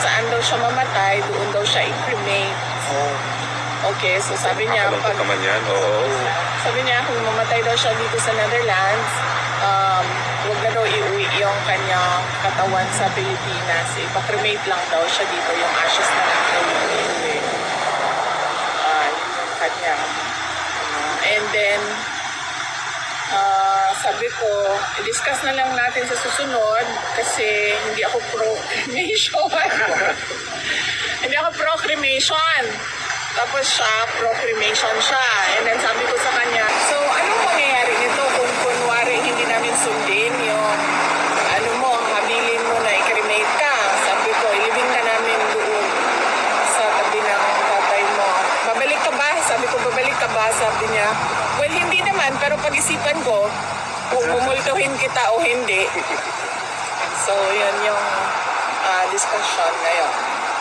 saan daw siya mamatay, doon daw siya i-cremate. Oh. Okay, so sabi niya, Alam ko pag, naman yan, oo. sabi niya kung mamatay daw siya dito sa Netherlands, um, huwag na daw iuwi yung kanyang katawan sa Pilipinas. Ipa-cremate lang daw siya dito, yung ashes na lang daw yung ah, yun yung kanyang. Ano. And then, sabi ko, i-discuss na lang natin sa susunod kasi hindi ako pro-cremation. hindi ako pro-cremation. Tapos siya, pro-cremation siya. And then sabi ko sa kanya, so anong mangyayari nito kung kunwari hindi namin sundin yung ano mo, habilin mo na i-cremate ka. Sabi ko, ilibing ka namin doon sa tabi ng tatay mo. Babalik ka ba? Sabi ko, babalik ka ba? Sabi niya, well, hindi naman, pero pag-isipan ko, mumultuhin kita o hindi. So, yun yung ah, discussion ngayon.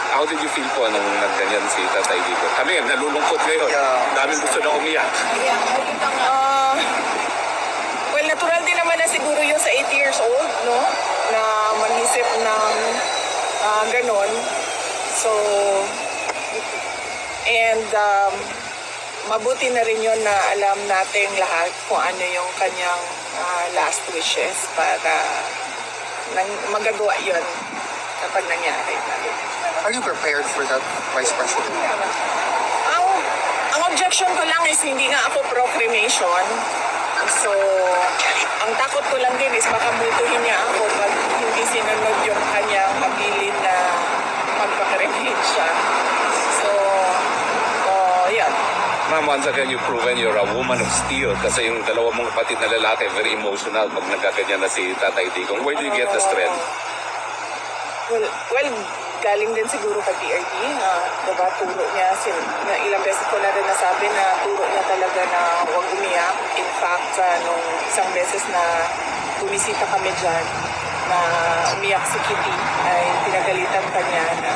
How did you feel po nung nagganyan si Tatay Digo? Kami, nalulungkot ngayon. Yeah. Daming gusto na umiyak. Ah, well, natural din naman na siguro yung sa 8 years old, no? Na mag-isip ng ah, ganon. So, and um, mabuti na rin yun na alam nating lahat kung ano yung kanyang ah, last wishes para nang magagawa yun kapag nangyari. Are you prepared for that, Vice President? Ang, ang objection ko lang is hindi nga ako pro-cremation. So, ang takot ko lang din is baka multuhin niya ako pag hindi sinunod yung kanyang habilin na magpa-cremate siya. So, oh, yan. Ma'am, once again, you've proven you're a woman of steel kasi yung dalawa mong kapatid na lalaki, very emotional pag nagkaganyan na si Tatay Digong. Where do you get the strength? Well, well, galing din siguro kay PRD na diba, turo niya, sin, na ilang beses ko na rin nasabi na turo niya talaga na huwag umiyak. In fact, sa nung isang beses na bumisita kami dyan, na umiyak si Kitty, ay pinagalitan pa niya na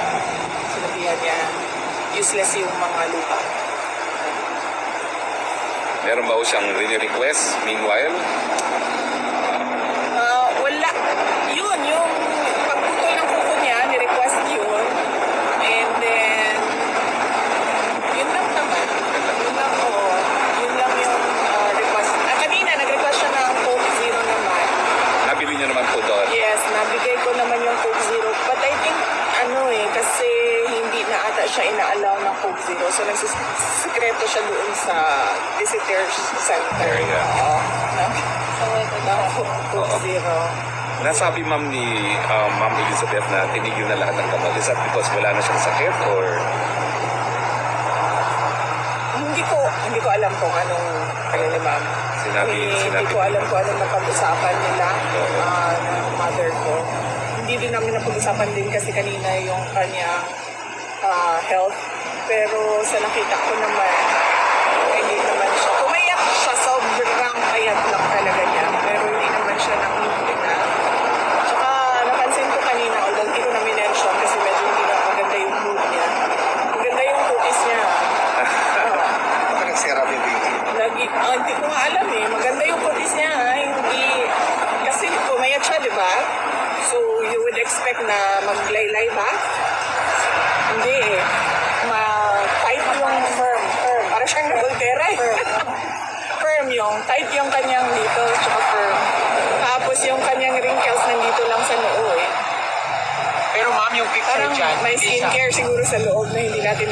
sinabihan niya useless yung mga lupa. Meron ba ho siyang request meanwhile? Ah, wala. Yun, yung pagputol ng kuko niya, ni-request yun. And then, yun lang naman. Yun lang, oo. Yun lang yung ah, request. Ah, kanina, nag-request siya ng Coke Zero naman. Nabili niyo naman po doon. Yes, nabigay ko naman yung Coke Zero. But I think, ano eh, kasi hindi na ata siya Zero. So, nagsisikreto siya doon sa visitors center. Area. Oo. No? Ng Coke Zero. Nasabi ma'am ni um, Ma'am Elizabeth na tinigil na lahat ng gamot. Is that because wala na siyang sakit or Hindi ko hindi ko alam kung anong ano ni ma'am. Sinabi- hindi, sinabi hindi ko alam kung anong napag-usapan nila ah, ng mother ko. Hindi din namin napag-usapan din kasi kanina yung kanyang ah, health. Pero sa nakita ko naman, hindi naman siya. Umayak siya, sobrang payat lang talaga niya. Pero hindi naman siya nangihingi na. Tsaka napansin ko kanina, although hindi ko na minention kasi medyo hindi na maganda yung mood niya. Maganda yung cookies niya. Oo. Baka nagsira yung baby. Lagi, ah, hindi ko nga alam eh. Maganda yung putis niya ha. Hindi, kasi pumayat siya, di ba? So, you would expect na maglaylay ba? Hindi eh. Ma-tight yung firm. firm. Para siyang eh. firm yung, tight yung kanyang dito, tsaka firm. Tapos yung kanyang wrinkles nandito lang sa noo eh. Pero ma'am, yung picture Parang dyan, may skincare siguro sa loob na hindi natin